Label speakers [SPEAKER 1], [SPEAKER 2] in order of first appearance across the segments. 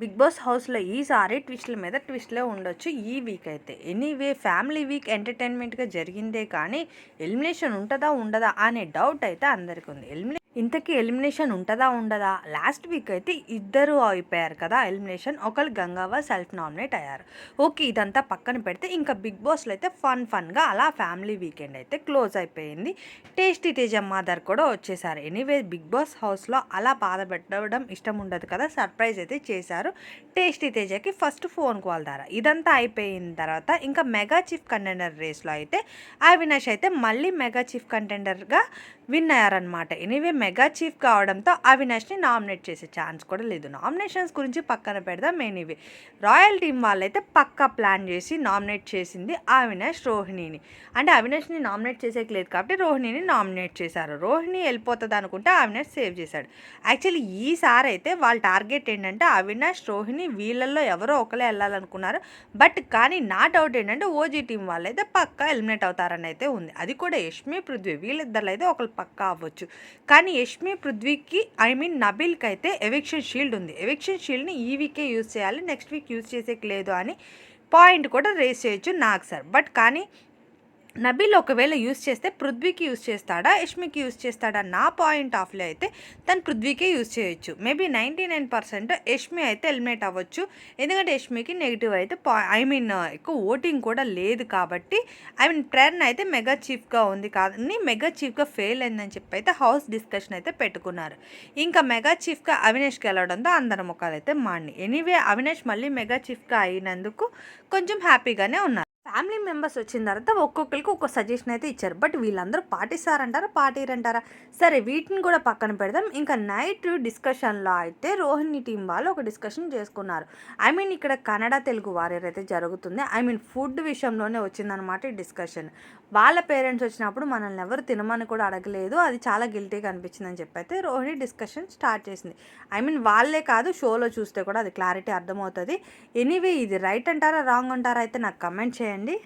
[SPEAKER 1] Big boss హౌస్లో ఈసారి ట్విస్ట్ల మీద ట్విస్ట్లే ఉండొచ్చు ఈ వీక్ అయితే. ఎనీవే ఫ్యామిలీ వీక్ ఎంటర్టైన్మెంట్గా జరిగిందే కానీ ఎలిమినేషన్ ఉంటుందా ఉండదా అనే డౌట్ అయితే అందరికీ ఉంది ఎలిమినే ఇంతకీ ఎలిమినేషన్ ఉంటుందా ఉండదా? లాస్ట్ వీక్ అయితే ఇద్దరు అయిపోయారు కదా. ఎలిమినేషన్ ఒకళ్ళు గంగావ సెల్ఫ్ నామినేట్ అయ్యారు. ఓకే ఇదంతా పక్కన పెడితే ఇంకా బిగ్ బాస్లో అయితే ఫన్ ఫన్గా అలా ఫ్యామిలీ వీకెండ్ అయితే క్లోజ్ అయిపోయింది. టేస్టీ తేజ మాదర్ కూడా వచ్చేసారు. ఎనీవే బిగ్ బాస్ హౌస్లో అలా బాధ పెట్టడం ఇష్టం ఉండదు కదా. సర్ప్రైజ్ అయితే చేశారు. టేస్టీ తేజకి ఫస్ట్ ఫోన్ కాల్ ద్వారా ఇదంతా అయిపోయిన తర్వాత ఇంకా మెగా చీఫ్ కంటెండర్ రేస్లో అయితే అవినాష్ అయితే మళ్ళీ మెగా చీఫ్ కంటెండర్గా విన్ అయ్యారనమాట ఎనీవే మెగా చీఫ్ కావడంతో అవినాష్ని నామినేట్ చేసే ఛాన్స్ కూడా లేదు. నామినేషన్స్ గురించి పక్కన పెడదాం మెయిన్ ఇవి రాయల్ టీం వాళ్ళైతే పక్కా ప్లాన్ చేసి నామినేట్ చేసింది అవినాష్ రోహిణిని. అంటే అవినాష్ని నామినేట్ చేసేకి లేదు కాబట్టి రోహిణిని నామినేట్ చేశారు. రోహిణి వెళ్ళిపోతుంది అనుకుంటే అవినాష్ సేవ్ చేశాడు. యాక్చువల్లీ ఈసారి అయితే వాళ్ళ టార్గెట్ ఏంటంటే అవినాష్ రోహిణి వీళ్ళల్లో ఎవరో ఒకరే వెళ్ళాలనుకున్నారు. బట్ కానీ నా డౌట్ ఏంటంటే ఓజీ టీం వాళ్ళైతే పక్కా ఎలిమినేట్ అవుతారని అయితే ఉంది. అది కూడా యష్మి పృథ్వీ వీళ్ళిద్దరు అయితే ఒకరు పక్కా అవ్వచ్చు. కానీ యష్మి పృథ్వీకి ఐ మీన్ నబిల్కి అయితే ఎవిక్షన్ షీల్డ్ ఉంది. ఎవిక్షన్ షీల్డ్ని ఈ వీకే యూజ్ చేయాలి నెక్స్ట్ వీక్ యూజ్ చేసేకి లేదు అని పాయింట్ కూడా రేస్ చేయొచ్చు నాకు సార్. బట్ కానీ నబీల్ ఒకవేళ యూస్ చేస్తే పృథ్వీకి యూస్ చేస్తాడా యష్మికి యూస్ చేస్తాడా నా పాయింట్ ఆఫ్లో అయితే తను పృథ్వీకే యూస్ చేయొచ్చు. Maybe ninety nine percent Yashmi అయితే ఎలిమినేట్ అవ్వచ్చు. ఎందుకంటే యష్మికి నెగిటివ్ అయితే పా ఐ మీన్ ఎక్కువ ఓటింగ్ కూడా లేదు కాబట్టి ఐ మీన్ ప్రేరణ అయితే మెగా చీఫ్గా ఉంది కానీ మెగా చీఫ్గా ఫెయిల్ అయిందని చెప్పి అయితే హౌస్ డిస్కషన్ అయితే పెట్టుకున్నారు. ఇంకా మెగా చీఫ్గా అవినేష్ గెలవడంతో అందరి ముఖాలు అయితే మాండి ఎనీవే అవినేష్ మళ్ళీ మెగా చీఫ్గా అయినందుకు కొంచెం హ్యాపీగానే ఉన్నారు. ఫ్యామిలీ మెంబర్స్ వచ్చిన తర్వాత ఒక్కొక్కరికి ఒక్కొక్క సజెషన్ అయితే ఇచ్చారు. బట్ వీళ్ళందరూ పాటిస్తారంటారా? పాటిరంటారా సరే వీటిని కూడా పక్కన పెడదాం. ఇంకా నైట్ డిస్కషన్లో అయితే రోహిణి టీం వాళ్ళు ఒక డిస్కషన్ చేసుకున్నారు. ఐ మీన్ ఇక్కడ కన్నడ తెలుగు వారియర్ అయితే జరుగుతుంది. ఐ మీన్ ఫుడ్ విషయంలోనే వచ్చిందనమాట ఈ డిస్కషన్. వాళ్ళ పేరెంట్స్ వచ్చినప్పుడు మనల్ని ఎవరు తినమని కూడా అడగలేదు. అది చాలా గిల్టీగా అనిపించిందని చెప్పి అయితే రోహిణి డిస్కషన్ స్టార్ట్ చేసింది. ఐ మీన్ వాళ్ళే కాదు షోలో చూస్తే కూడా అది క్లారిటీ అర్థమవుతుంది. ఎనీవే ఇది రైట్ అంటారా రాంగ్ అంటారా అయితే నాకు కమెంట్ చేయండి. అండి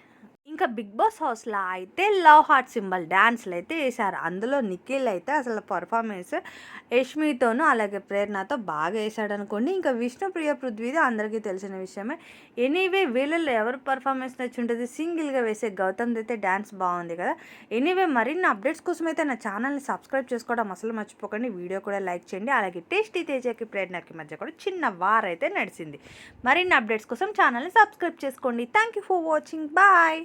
[SPEAKER 1] ఇంకా బిగ్ బాస్ హౌస్లో అయితే లవ్ హార్ట్ సింబల్ డ్యాన్స్లు అయితే వేశారు. అందులో నిఖిల్ అయితే అసలు పర్ఫార్మెన్స్ యష్మితోనూ అలాగే ప్రేరణతో బాగా వేశాడు అనుకోండి. ఇంకా విష్ణుప్రియ పృథ్వీది అందరికీ తెలిసిన విషయమే. ఎనీవే వీళ్ళల్లో ఎవరు పర్ఫార్మెన్స్ నచ్చి ఉంటుంది సింగిల్గా వేసే గౌతమ్ అయితే డ్యాన్స్ బాగుంది కదా. ఎనీవే మరిన్ని అప్డేట్స్ కోసం అయితే నా ఛానల్ని సబ్స్క్రైబ్ చేసుకోవడం అసలు మర్చిపోకండి. వీడియో కూడా లైక్ చేయండి. అలాగే టేస్టీ తేజకి ప్రేరణకి మధ్య కూడా చిన్న వార్ అయితే నడిచింది. మరిన్ని అప్డేట్స్ కోసం ఛానల్ని సబ్స్క్రైబ్ చేసుకోండి. Thank you for watching. Bye.